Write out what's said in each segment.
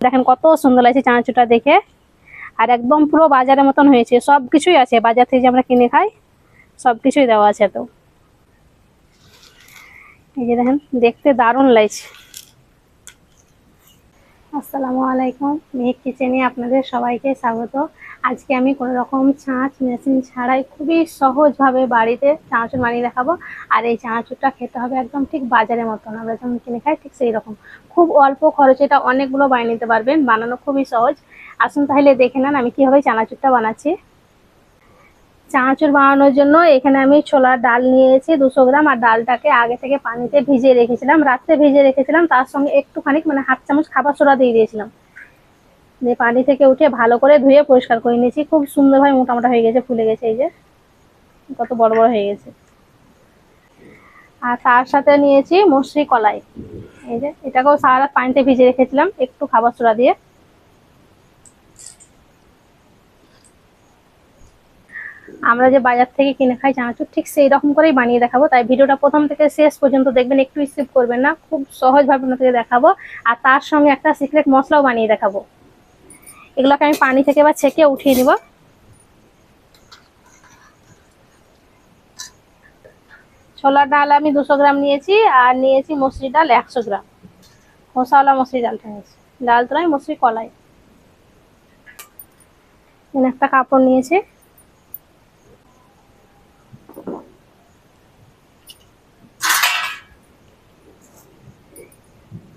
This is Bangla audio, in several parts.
দেখেন কত সুন্দর লাগছে চানাচুরটা দেখে। আর একদম পুরো বাজারের মতন হয়েছে, সব কিছুই আছে। বাজার থেকে যে আমরা কিনে খাই, সব কিছুই দেওয়া আছে তো এই যে দেখেন, দেখতে দারুণ লাগছে। আসসালামু আলাইকুম। মেঘ কিচেনে আপনাদের সবাইকে স্বাগত। আজকে আমি কোনো রকম ছাঁচ মেশিন ছাড়াই খুবই সহজভাবে বাড়িতে চাঁচুর বানিয়ে দেখাবো। আর এই চাঁচুরটা খেতে হবে একদম ঠিক বাজারের মতন। আমরা যেমন কিনে খাই ঠিক সেই রকম। খুব অল্প খরচে এটা অনেকগুলো বানিয়ে নিতে পারবেন। বানানো খুবই সহজ। আসুন তাহলে দেখে নেন আমি কীভাবে চানাচুরটা বানাচ্ছি। চানাচুর বানানোর জন্য এখানে আমি ছোলার ডাল নিয়েছি দুশো গ্রাম, আর ডালটাকে আগে থেকে পানিতে ভিজিয়ে রেখেছিলাম, রাত্রে ভিজিয়ে রেখেছিলাম, তার সঙ্গে একটুখানি মানে হাফ চামচ খাবার সোডা দিয়ে দিয়েছিলাম। দিয়ে পানি থেকে উঠে ভালো করে ধুয়ে পরিষ্কার করে নিয়েছি, খুব সুন্দরভাবে মোটামোটা হয়ে গেছে, ফুলে গেছে এই যে, কত বড় বড় হয়ে গেছে। আর তার সাথে নিয়েছি মসরি কলাই, এই যে, এটাকেও সারা রাত পানিতে ভিজে রেখেছিলাম, একটু খাবার সোডা দিয়ে। আমরা যে বাজার থেকে কিনে খাই চানাচুর, ঠিক সেই রকম করেই বানিয়ে দেখাবো। তাই ভিডিওটা প্রথম থেকে শেষ পর্যন্ত দেখবেন, একটু স্কিপ করবেন না, খুব সহজভাবে আপনাদেরকে দেখাবো। আর তার সঙ্গে একটা সিক্রেট মশলাও বানিয়ে দেখাবো। এগুলোকে আমি পানি থেকে বা ছেঁকে উঠিয়ে নিব। ছোলার ডাল আমি দুশো গ্রাম নিয়েছি, আর নিয়েছি মসুরি ডাল একশো গ্রাম। খোসাওয়ালা মসুরি ডালটা নিয়েছি। ডাল তো নয় মসুরি কলাই। একটা কাপড় নিয়েছি।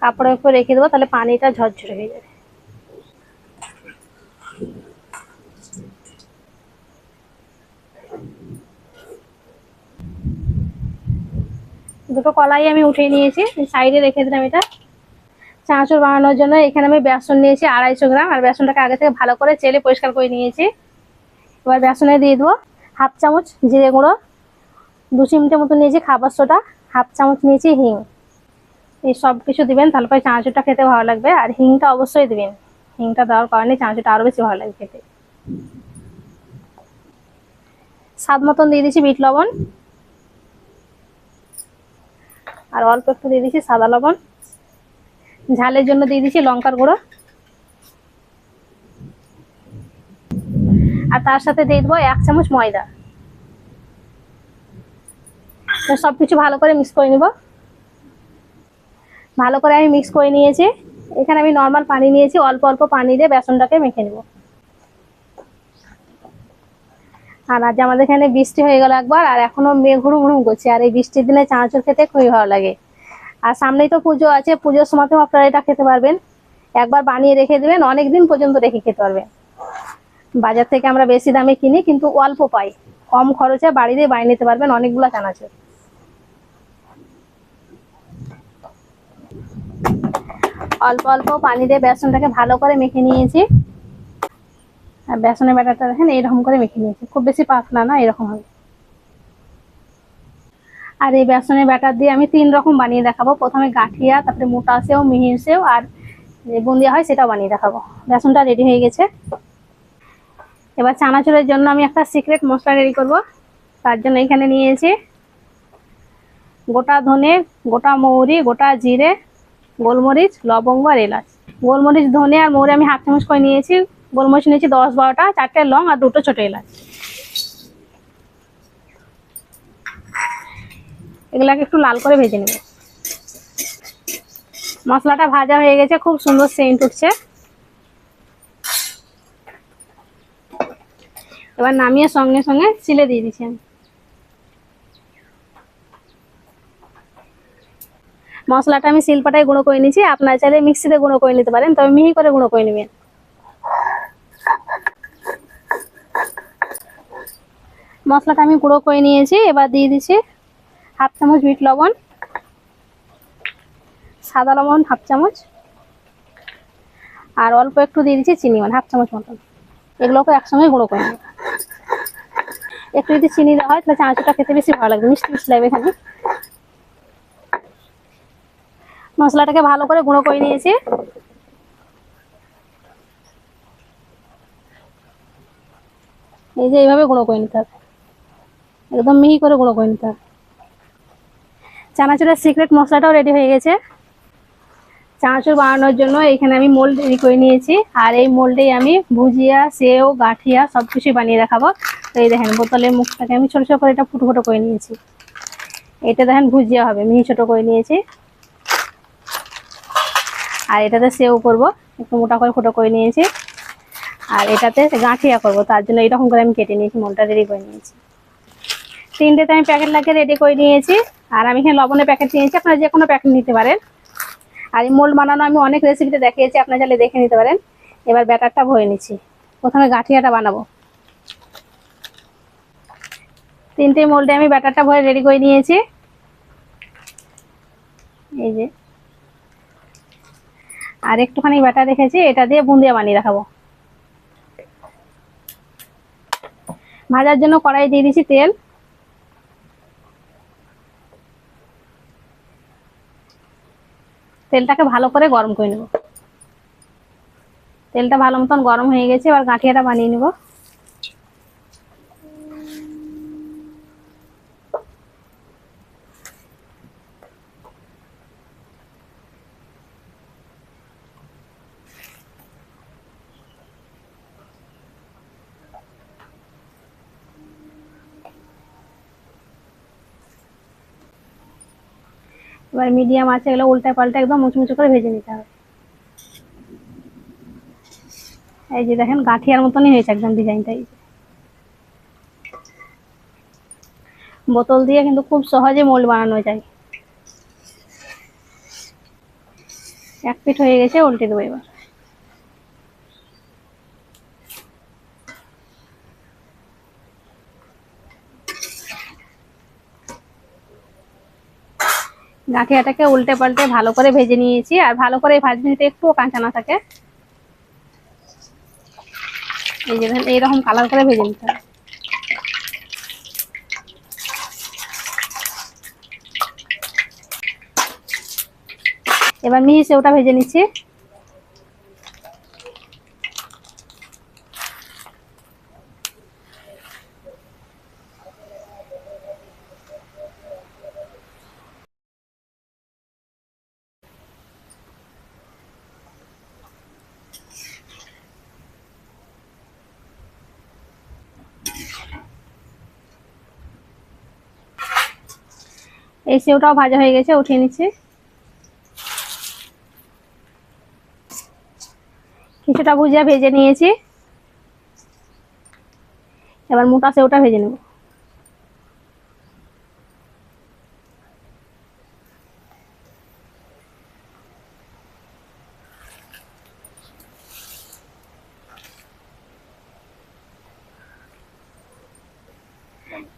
কাপড়ের উপর রেখে দেবো, তাহলে পানিটা ঝরঝরে হয়ে যাবে। দুটো কলাই আমি উঠিয়ে নিয়েছি, সাইডে রেখে দিলাম এটা। চানাচুর বানানোর জন্য এখানে আমি বেসন নিয়েছি আড়াইশো গ্রাম, আর বেসনটাকে আগে থেকে ভালো করে চেলে পরিষ্কার করে নিয়েছি। এবার বেসনে দিয়ে দেবো হাফ চামচ জিরে গুঁড়ো, দু চিমটে মতো নিয়েছি খাবার সোটা হাফ চামচ নিয়েছি হিং। এই সব কিছু দিবেন, তাহলে পরে চানাচুরটা খেতে ভালো লাগবে। আর হিংটা অবশ্যই দিবেন। হিংটা দেওয়ার কারণে চানাচুরটা আরও বেশি ভালো লাগে খেতে। স্বাদ মতন দিয়ে দিচ্ছি বিট লবণ। আর অল্প একটু দিয়ে দিচ্ছি সাদা লবণ। ঝালের জন্য দিয়ে দিচ্ছি লঙ্কার গুঁড়ো। আর তার সাথে দিয়ে দেবো এক চামচ ময়দা। সব কিছু ভালো করে মিক্স করে নিব। ভালো করে আমি মিক্স করে নিয়েছি। এখানে আমি নর্মাল পানি নিয়েছি, অল্প অল্প পানি দিয়ে বেসনটাকে মেখে নেব। আর আজ আমাদের এখানে বৃষ্টি হয়ে গেল একবার, আর এখনও হুড়ুম হুড়ুম করছে, আর এই বৃষ্টির দিনে চানাচুর খেতে খুবই ভালো লাগে। আর সামনেই তো পুজো আছে, পুজোর সময়তেও আপনারা এটা খেতে পারবেন। একবার বানিয়ে রেখে দেবেন অনেক দিন পর্যন্ত রেখে খেতে পারবেন। বাজার থেকে আমরা বেশি দামে কিনি, কিন্তু অল্প পাই। কম খরচে বাড়িতে বানিয়ে নিতে পারবেন অনেকগুলো চানাচুর। অল্প অল্প পানি দিয়ে বেসনটাকে ভালো করে মেখে নিয়েছি। আর বেসনের ব্যাটারটা দেখেন, এইরকম করে মেখে নিয়েছি। খুব বেশি পাতলা না, এরকম হবে। আর এই বেসনের ব্যাটার দিয়ে আমি তিন রকম বানিয়ে দেখাবো। প্রথমে গাঠিয়া, তারপরে মোটা সেও মিহির সেও আর যে বুন্দিয়া হয় সেটাও বানিয়ে দেখাবো। বেসনটা রেডি হয়ে গেছে। এবার চানাচুরের জন্য আমি একটা সিক্রেট মশলা রেডি করব। তার জন্য এখানে নিয়েছি গোটা ধনে, গোটা মৌরি, গোটা জিরে গোলমরিচ, লবঙ্গ আর এলাচ। গোলমরিচ, ধনে আর মৌরি আমি হাফ চামচ করে নিয়েছি। গোলমরিচ নিয়েছি দশ, বারোটা, চারটে লং আর দুটো ছোটো এলাচ। এগুলাকে একটু লাল করে ভেজে নেব। মশলাটা ভাজা হয়ে গেছে, খুব সুন্দর সেন্ট উঠছে। এবার নামিয়ে সঙ্গে সঙ্গে সিলে দিয়ে দিচ্ছি আমি। মশলাটা আমি শিলপাটায় গুঁড়ো করে নিয়েছি। আপনার চাইলে মিক্সিতে গুঁড়ো করে নিতে পারেন, তবে মিহি করে গুঁড়ো করে নেবেন। মশলাটা আমি গুঁড়ো করে নিয়েছি, এবার দিয়ে দিচ্ছি হাফ চামচ বিট লবণ, সাদা লবণ হাফ চামচ, আর অল্প একটু দিয়ে দিচ্ছি চিনি মানে হাফ চামচ মতন। এগুলোকে একসঙ্গে গুঁড়ো করে নেব। একটু যদি চিনি দেওয়া হয়, তাহলে চানাচুরটা খেতে বেশি ভালো লাগবে মিষ্টি মিষ্টি লাগবে এখানে। মশলাটাকে ভালো করে গুঁড়ো করে নিয়েছি। এই যে এইভাবে গুঁড়ো করে নিতে হবে। একদম মিহি করে গুঁড়ো করে নিতে হবে। চানাচুরের সিক্রেট মশলাটাও রেডি হয়ে গেছে। চানাচুর বানানোর জন্য এখানে আমি মোল্ড রেডি করে নিয়েছি। আর এই মোল্ডেই আমি ভুজিয়া, সেও, গাঠিয়া সব কিছুই বানিয়ে দেখাবো। তো এই দেখেন, বোতলের মুখটাকে আমি ছোটো ছোটো করে এটা ফুটো ফুটো করে নিয়েছি। এটা দেখেন ভুজিয়া হবে, মিহি ছোটো করে নিয়েছি। আর এটাতে সেও করব। একটু মোটা করে ফুটো করে নিয়েছি। আর এটাতে গাঁঠিয়া করব, তার জন্য এরকম করে আমি কেটে নিয়েছি মোলটা রেডি করে নিয়েছি। তিনটেতে আমি প্যাকেট লাগিয়ে রেডি করে নিয়েছি। আর আমি এখানে লবণের প্যাকেট নিয়েছি, আপনারা যে কোনো প্যাকেট নিতে পারেন। আর এই মোল্ড বানানো আমি অনেক রেসিপিতে দেখিয়েছি, আপনারা চাইলে দেখে নিতে পারেন। এবার ব্যাটারটা ভরে নিচ্ছি। প্রথমে গাঁঠিয়াটা বানাবো। তিনটে মোল্ডে আমি ব্যাটারটা ভরে রেডি করে নিয়েছি। এই যে আর একটুখানি ব্যাটার রেখেছি, এটা দিয়ে বুন্দিয়া বানিয়ে দেখাবো। ভাজার জন্য কড়াই দিয়ে দিচ্ছি তেল। তেলটাকে ভালো করে গরম করে নেব। তেলটা ভালো মতন গরম হয়ে গেছে, এবার গাঁঠিয়াটা বানিয়ে নেব। এবার মিডিয়াম আছে, এগুলো উল্টা পাল্টা একদম মুচমুচে করে ভেজে নিতে হবে। এই যে দেখেন, গাঁঠিয়ার মতনই হয়েছে একদম ডিজাইনটা এই বোতল দিয়ে কিন্তু খুব সহজে মোল্ড বানানো যায়। এক পিঠ হয়ে গেছে, উল্টে দেবো এবার। গাঠিয়াটাকে উল্টে পাল্টে ভালো করে ভেজে নিয়েছি, আর ভালো করে ভাজবি নিতে একটুও কাঁচা না থাকে। এই যে এইরকম কালার করে ভেজে নিতে হবে। এবার মিহি সেওটা ভেজে নিচ্ছি। এই সেওটাও ভাজা হয়ে গেছে, উঠিয়ে নিচ্ছি। কিছুটা ভুজিয়া ভেজে নিয়েছি। এবার মোটা সেওটা ভেজে নেব।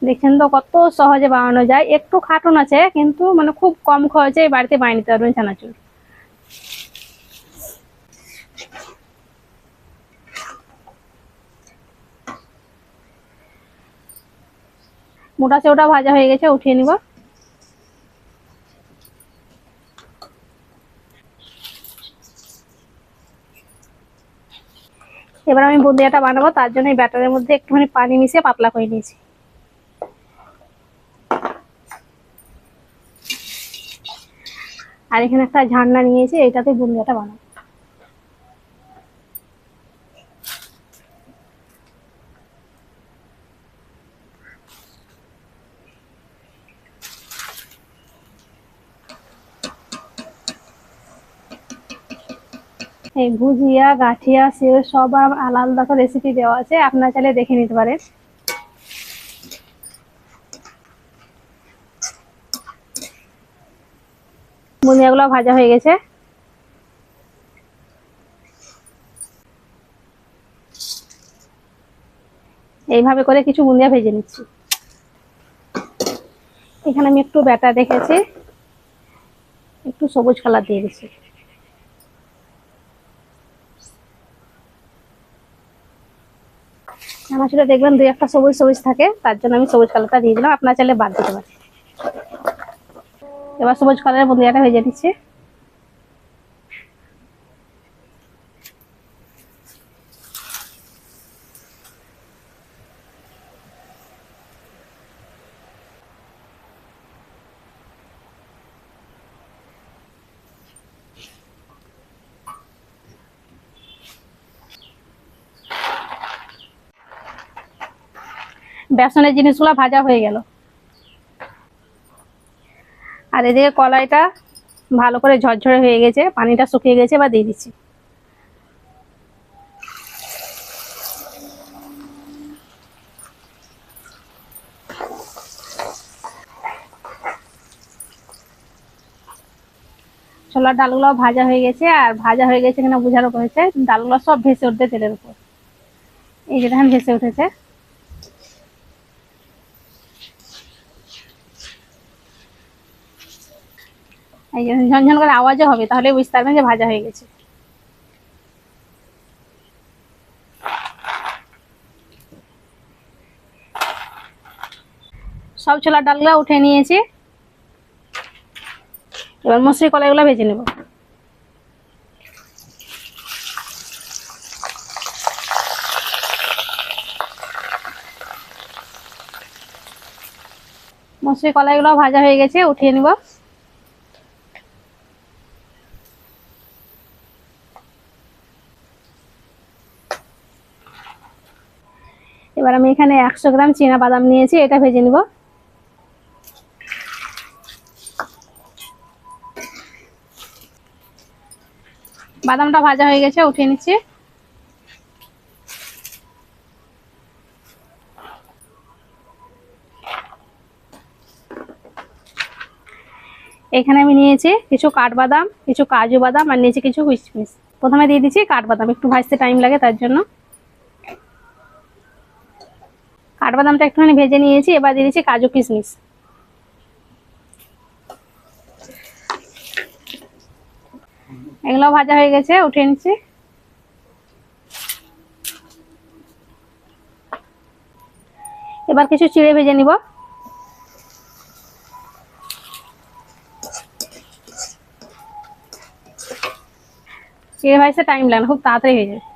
দেখছেন তো কত সহজে বানানো যায়। একটু খাটুন আছে, কিন্তু মানে খুব কম খরচে বাড়িতে বানিয়ে নিতে পারবেন চানাচুর মোটা সেওটা ভাজা হয়ে গেছে, উঠিয়ে নিব। এবার আমি বুন্দিয়াটা বানাবো, তার জন্য ব্যাটারের মধ্যে একটুখানি পানি মিশিয়ে পাতলা করে নিয়েছি। আর এখানে একটা ঝান্না নিয়েছি, এটাতে বুন্দিয়াটা বানাবো এই ভুজিয়া, গাঠিয়া, সেও সব আলাদা রেসিপি দেওয়া আছে, আপনারা চাইলে দেখে নিতে পারেন। বুনিয়াগুলো ভাজা হয়ে গেছে। এইভাবে করে কিছু বুন্দিয়া ভেজে নিচ্ছি। এখানে আমি একটু ব্যাটার রেখেছি। একটু সবুজ কালার দিয়ে দিচ্ছি। চানাচুরে দেখবেন দুই একটা সবুজ সবুজ থাকে, তার জন্য আমি সবুজ কালারটা দিয়ে দিলাম। আপনার চাইলে বাদ দিতে পারেন। এবার সবুজ কালারের বুন্দিয়াটা ভেজে দিচ্ছি। বেসনের জিনিসগুলো ভাজা হয়ে গেল। আর এদিকে কলাইটা ভালো করে ঝরঝরে হয়ে গেছে, পানিটা শুকিয়ে গেছে বা দিয়ে দিচ্ছি। ছোলার ডালগুলো ভাজা হয়ে গেছে, আর ভাজা হয়ে গেছে কিনা বোঝার উপর হয়েছে ডালগুলো সব ভেসে উঠবে তেলের উপর। এই যে ভেসে উঠেছে। ঝনঝন করে আওয়াজও হবে, তাহলে বুঝতে পারবেন যে ভাজা হয়ে গেছে। সব ছোলার ডালগুলো উঠে নিয়েছি। এবার মসুরি কলাইগুলো ভেজে নেব। মসুরি কলাইগুলো ভাজা হয়ে গেছে, উঠিয়ে নিব এবার আমি এখানে একশো গ্রাম চীনা বাদাম নিয়েছি, এটা ভেজে নিব। বাদামটা ভাজা হয়ে গেছে, উঠিয়ে নিচ্ছি। এখানে আমি নিয়েছি কিছু কাঠবাদাম, কিছু কাজু বাদাম, আর নিয়েছি কিছু কিশমিশ। প্রথমে দিয়ে দিচ্ছি কাঠবাদাম, একটু ভাজতে টাইম লাগে তার জন্য। কাঠবাদামটা একটুখানি ভেজে নিয়েছি, এবার দিয়ে কাজু কিশমিশ। এগুলো ভাজা হয়ে গেছে, উঠিয়ে নিচ্ছি। এবার কিছু চিড়ে ভেজে নিব। চিড়ে ভাজতে টাইম লাগে না, খুব তাড়াতাড়ি হয়ে যায়।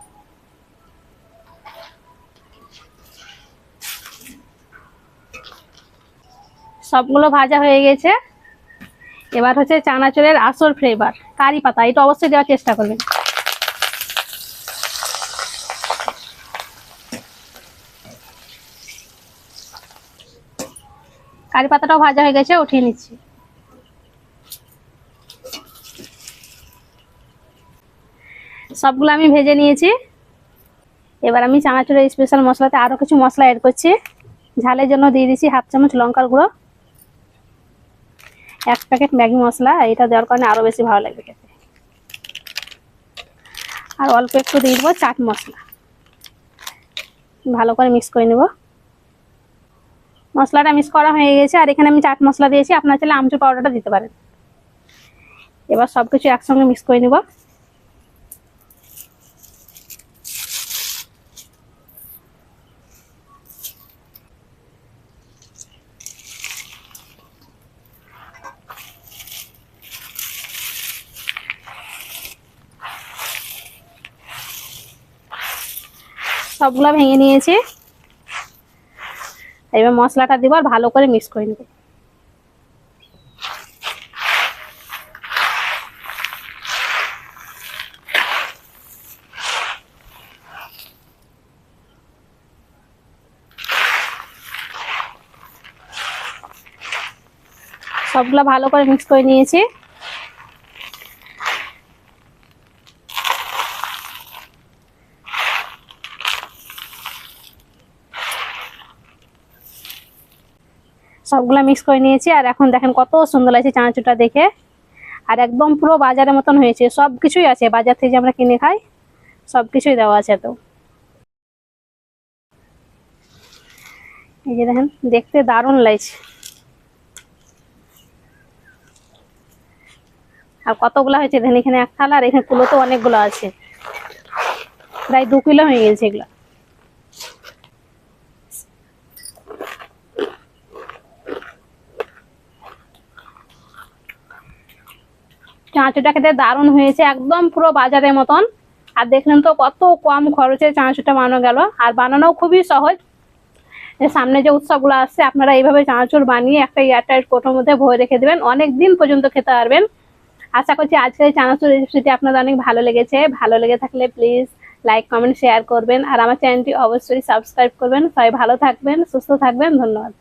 সবগুলো ভাজা হয়ে গেছে। এবার হচ্ছে চানাচুরের আসল ফ্লেভার কারি পাতা, এটা অবশ্যই দেওয়ার চেষ্টা করবেন। কারি পাতাটাও ভাজা হয়ে গেছে, উঠিয়ে নিচ্ছি। সবগুলো আমি ভেজে নিয়েছি। এবার আমি চানাচুরের স্পেশাল মশলাতে আরও কিছু মশলা অ্যাড করছি। ঝালের জন্য দিয়ে দিচ্ছি হাফ চামচ লঙ্কার গুঁড়ো। এক প্যাকেট ম্যাগি মশলা, এটা দেওয়ার কারণে আরও বেশি ভালো লাগবে খেতে। আর অল্প একটু দিয়ে দেবো চাট মশলা। ভালো করে মিক্স করে নেব। মশলাটা মিক্স করা হয়ে গেছে, আর এখানে আমি চাট মশলা দিয়েছি, আপনার চাইলে আমচুর পাউডারটা দিতে পারেন। এবার সব কিছু একসঙ্গে মিক্স করে নেব। সবগুলো ভেঙে নিয়েছি। এবার মশলাটা দিব আর ভালো করে মিক্স করে নেব। সবগুলা ভালো করে মিক্স করে নিয়েছি। সবগুলা মিক্স করে নিয়েছি, আর এখন দেখেন কত সুন্দর লাগছে চানাচুরটা দেখে। আর একদম পুরো বাজারের মতন হয়েছে সব কিছুই আছে, বাজার থেকে আমরা কিনে খাই সব কিছুই দেওয়া আছে তো। এই যে দেখেন, দেখতে দারুণ লাগছে। আর কতগুলো হয়েছে দেখেন, এখানে এক থালা আর এখানে কুলো তো অনেকগুলো আছে। প্রায় দু কিলো হয়ে গেছে এগুলো। চানাচুরটা খেতে দারুণ হয়েছে, একদম পুরো বাজারের মতন। আর দেখলেন তো কত কম খরচে চানাচুরটা বানানো গেল। আর বানানো খুবই সহজ। সামনে যে উৎসবগুলো আসছে, আপনারা এইভাবে চাঁচুর বানিয়ে একটা এয়ারটাইট কোটোর মধ্যে ভরে রেখে দেবেন। অনেক দিন পর্যন্ত খেতে পারবেন। আশা করছি আজকের চানাচুর রেসিপিটি আপনাদের অনেক ভালো লেগেছে। ভালো লেগে থাকলে প্লিজ লাইক কমেন্ট শেয়ার করবেন। আর আমার চ্যানেলটি অবশ্যই সাবস্ক্রাইব করবেন। সবাই ভালো থাকবেন, সুস্থ থাকবেন। ধন্যবাদ।